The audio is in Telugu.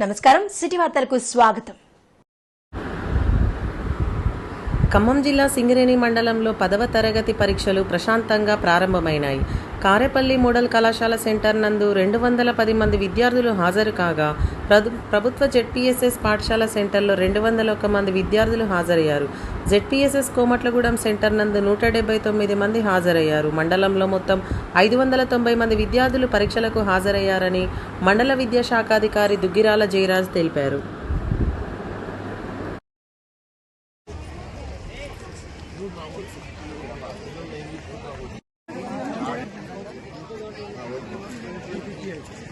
నమస్కారం. సిటీ వార్తలకు స్వాగతం. ఖమ్మం జిల్లా సింగరేణి మండలంలో పదవ తరగతి పరీక్షలు ప్రశాంతంగా ప్రారంభమైనాయి. కారేపల్లి మోడల్ కళాశాల సెంటర్ నందు రెండు వందల పది మంది విద్యార్థులు హాజరు కాగా ప్రభుత్వ జెడ్పీఎస్ఎస్ పాఠశాల సెంటర్లో రెండు వందల ఒక మంది విద్యార్థులు హాజరయ్యారు. జెడ్పీఎస్ఎస్ కోమట్లగూడెం సెంటర్ నందు నూట డెబ్బై తొమ్మిది మంది హాజరయ్యారు. మండలంలో మొత్తం ఐదు వందల తొంభై మంది విద్యార్థులు పరీక్షలకు హాజరయ్యారని మండల విద్యాశాఖాధికారి దుగ్గిరాల జయరాజ్ తెలిపారు.